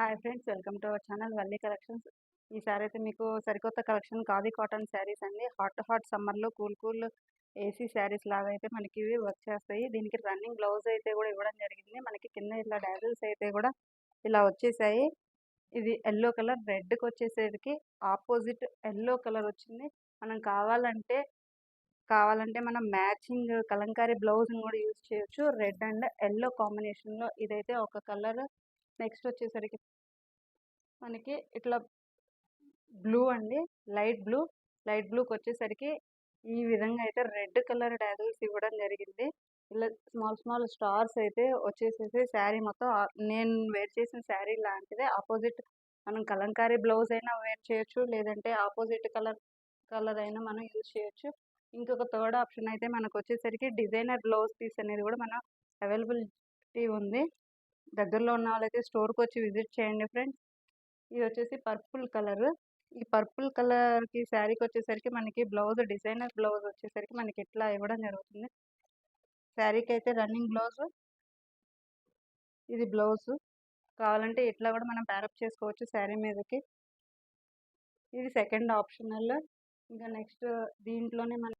Hi friends welcome to our channel Valli collections. ఈసారి అయితే మీకు సరికొత్త కలెక్షన్ కాది కాటన్ శారీస్ అండి. హాట్ హాట్ సమ్మర్లో కూల్ కూల్ ఏసీ శారీస్ లాగా అయితే మనకి ఇవి వర్క్ చేస్తాయి దీనికి రన్నింగ్ బ్లౌజ్ అయితే కూడా ఇవ్వడం జరిగింది. మనకి కింద ఇట్లా డాజిల్స్ అయితే కూడా ఇలా వచ్చేసాయి. ఇది ఎల్లో కలర్ రెడ్కి వచ్చేసరికి ఆపోజిట్ ఎల్లో కలర్ వచ్చింది. మనం కావాలంటే కావాలంటే మనం మ్యాచింగ్ కలంకారీ బ్లౌజ్ని కూడా యూజ్ చేయొచ్చు. రెడ్ అండ్ ఎల్లో కాంబినేషన్లో ఇదైతే ఒక కలర్. నెక్స్ట్ వచ్చేసరికి మనకి ఇట్లా బ్లూ అండి. Light blue. లైట్ బ్లూకి వచ్చేసరికి ఈ విధంగా అయితే రెడ్ కలర్ డాజల్స్ ఇవ్వడం జరిగింది. ఇలా స్మాల్ స్మాల్ స్టార్స్ అయితే వచ్చేసేసి శారీ మొత్తం నేను వేర్ చేసిన శారీ లాంటిదే. ఆపోజిట్ మనం కలంకారీ బ్లౌజ్ అయినా వేర్ చేయొచ్చు లేదంటే ఆపోజిట్ కలర్ కలర్ అయినా మనం యూజ్ చేయొచ్చు. ఇంకొక థర్డ్ ఆప్షన్ అయితే మనకు వచ్చేసరికి డిజైనర్ బ్లౌజ్ పీస్ అనేది కూడా మన అవైలబిలిటీ ఉంది. దగ్గరలో ఉన్న వాళ్ళైతే స్టోర్కి వచ్చి విజిట్ చేయండి ఫ్రెండ్స్. ఇది వచ్చేసి పర్పుల్ కలర్. ఈ పర్పుల్ కలర్కి శారీకి వచ్చేసరికి మనకి బ్లౌజ్ డిజైనర్ బ్లౌజ్ వచ్చేసరికి మనకి ఇట్లా ఇవ్వడం జరుగుతుంది. శారీకి అయితే రన్నింగ్ బ్లౌజ్. ఇది బ్లౌజ్. కావాలంటే ఇట్లా కూడా మనం ప్యారప్ చేసుకోవచ్చు శారీ మీదకి. ఇది సెకండ్ ఆప్షనల్. ఇంకా నెక్స్ట్ దీంట్లోనే మన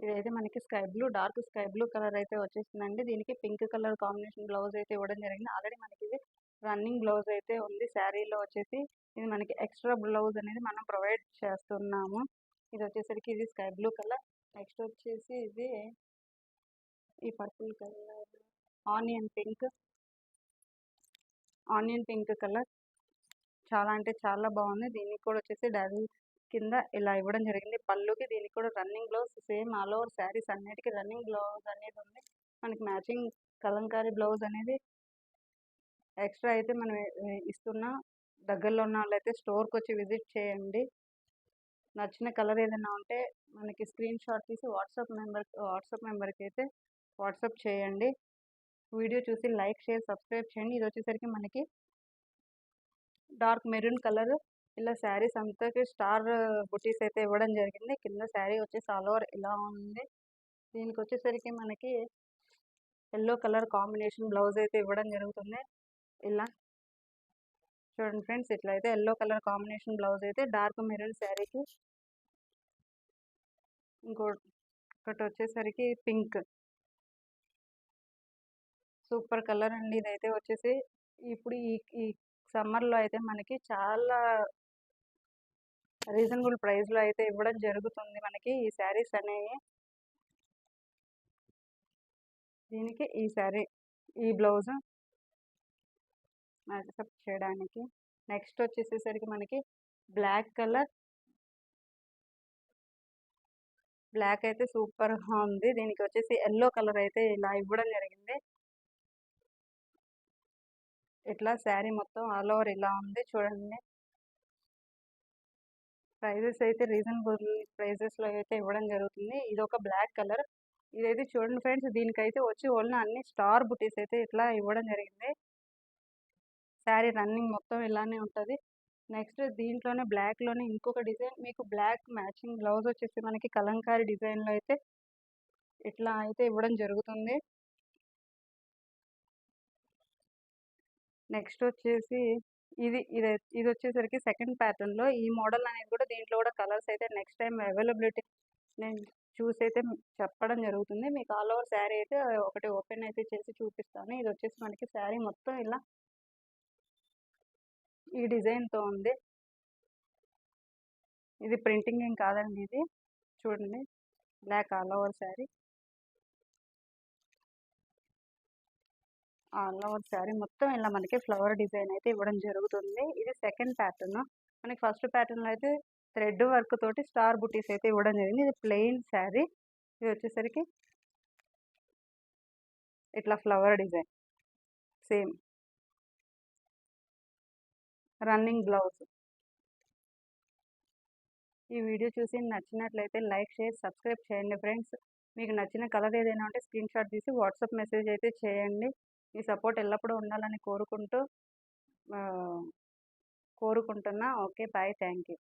ఇదైతే మనకి sky blue dark sky blue colour అయితే వచ్చేసిందండి. దీనికి పింక్ కలర్ కాంబినేషన్ బ్లౌజ్ అయితే ఇవ్వడం జరిగింది. ఆల్రెడీ మనకి ఇది రన్నింగ్ బ్లౌజ్ అయితే ఉంది. శారీలో వచ్చేసి ఇది మనకి ఎక్స్ట్రా బ్లౌజ్ అనేది మనం ప్రొవైడ్ చేస్తున్నాము. ఇది వచ్చేసరికి ఇది స్కై బ్లూ కలర్. నెక్స్ట్ వచ్చేసి ఇది ఈ purple colour. Onion pink. Onion pink colour. చాలా అంటే చాలా బాగుంది. దీనికి కూడా వచ్చేసి డబుల్ కింద ఇలా ఇవ్వడం జరిగింది. పళ్ళుకి దీనికి కూడా running blouse same all over sarees అన్నిటికీ రన్నింగ్ బ్లౌజ్ అనేది ఉంది. మనకి మ్యాచింగ్ కలంకారీ బ్లౌజ్ అనేది ఎక్స్ట్రా అయితే మనం ఇస్తున్నా దగ్గరలో ఉన్న వాళ్ళైతే స్టోర్కి వచ్చి విజిట్ చేయండి. నచ్చిన కలర్ ఏదైనా ఉంటే మనకి స్క్రీన్ షాట్ తీసి వాట్సాప్ మెంబర్ వాట్సాప్ మెంబర్కి అయితే వాట్సాప్ చేయండి. వీడియో చూసి లైక్ షేర్ సబ్స్క్రైబ్ చేయండి. ఇది వచ్చేసరికి మనకి డార్క్ మెరూన్ కలర్ ఇలా శారీస్ అంతకి స్టార్ బుటీస్ అయితే ఇవ్వడం జరిగింది. కింద శారీ వచ్చేసి ఆల్ ఓవర్ ఇలా ఉంది. దీనికి వచ్చేసరికి మనకి ఎల్లో కలర్ కాంబినేషన్ బ్లౌజ్ అయితే ఇవ్వడం జరుగుతుంది. ఇలా చూడండి ఫ్రెండ్స్ ఇట్లా అయితే ఎల్లో కలర్ కాంబినేషన్ బ్లౌజ్ అయితే డార్క్ మెరూన్ శారీకి ఇంకొకటి వచ్చేసరికి పింక్. సూపర్ కలర్ అండి ఇదైతే వచ్చేసి. ఇప్పుడు ఈ ఈ సమ్మర్లో అయితే మనకి చాలా రీజనబుల్ ప్రైస్లో అయితే ఇవ్వడం జరుగుతుంది మనకి ఈ శారీస్ అనేవి. దీనికి ఈ శారీ ఈ బ్లౌజ్ యాక్సెప్ట్ చేయడానికి. నెక్స్ట్ వచ్చేసేసరికి మనకి బ్లాక్ కలర్. బ్లాక్ అయితే సూపర్గా ఉంది. దీనికి వచ్చేసి ఎల్లో కలర్ అయితే ఇలా ఇవ్వడం జరిగింది. ఇట్లా శారీ మొత్తం ఆల్ ఓవర్ ఇలా ఉంది. చూడండి. ప్రైజెస్ అయితే రీజనబుల్ ప్రైజెస్లో అయితే ఇవ్వడం జరుగుతుంది. ఇది ఒక బ్లాక్ కలర్. ఇదైతే చూడండి ఫ్రెండ్స్ దీనికైతే వచ్చి ఓన్లీ అన్ని స్టార్ బుటీస్ అయితే ఇట్లా ఇవ్వడం జరిగింది. శారీ రన్నింగ్ మొత్తం ఇలానే ఉంటుంది. నెక్స్ట్ దీంట్లోనే బ్లాక్లోనే ఇంకొక డిజైన్ మీకు బ్లాక్ మ్యాచింగ్ బ్లౌజ్ వచ్చేసి మనకి కలంకారీ డిజైన్లో అయితే ఇట్లా అయితే ఇవ్వడం జరుగుతుంది. నెక్స్ట్ వచ్చేసి ఇది ఇది ఇది వచ్చేసరికి సెకండ్ ప్యాటర్న్లో ఈ మోడల్ అనేది కూడా దీంట్లో కూడా కలర్స్ అయితే నెక్స్ట్ టైం అవైలబిలిటీ నేను చూసి అయితే చెప్పడం జరుగుతుంది. మీకు ఆల్ ఓవర్ శారీ అయితే ఒకటి ఓపెన్ అయితే చేసి చూపిస్తాను. ఇది వచ్చేసి మనకి శారీ మొత్తం ఇలా ఈ డిజైన్తో ఉంది. ఇది ప్రింటింగ్ ఏం కాదండి ఇది. చూడండి. Black all over sari. All over sari మొత్తం ఇలా మనకి ఫ్లవర్ డిజైన్ అయితే ఇవ్వడం జరుగుతుంది. ఇది సెకండ్ ప్యాటర్న్ మనకి ఫస్ట్ ప్యాటర్న్లో అయితే థ్రెడ్ వర్క్ తోటి స్టార్ బుటీస్ అయితే ఇవ్వడం జరిగింది. ఇది ప్లెయిన్ శారీ. ఇది వచ్చేసరికి ఇట్లా flower design same running blouse ఈ వీడియో చూసి నచ్చినట్లయితే లైక్ షేర్ సబ్స్క్రైబ్ చేయండి ఫ్రెండ్స్. మీకు నచ్చిన కలర్ ఏదైనా ఉంటే స్క్రీన్ షాట్ తీసి వాట్సాప్ మెసేజ్ అయితే చేయండి. మీ సపోర్ట్ ఎల్లప్పుడూ ఉండాలని కోరుకుంటూ కోరుకుంటున్నా. ఓకే. బాయ్. Thank you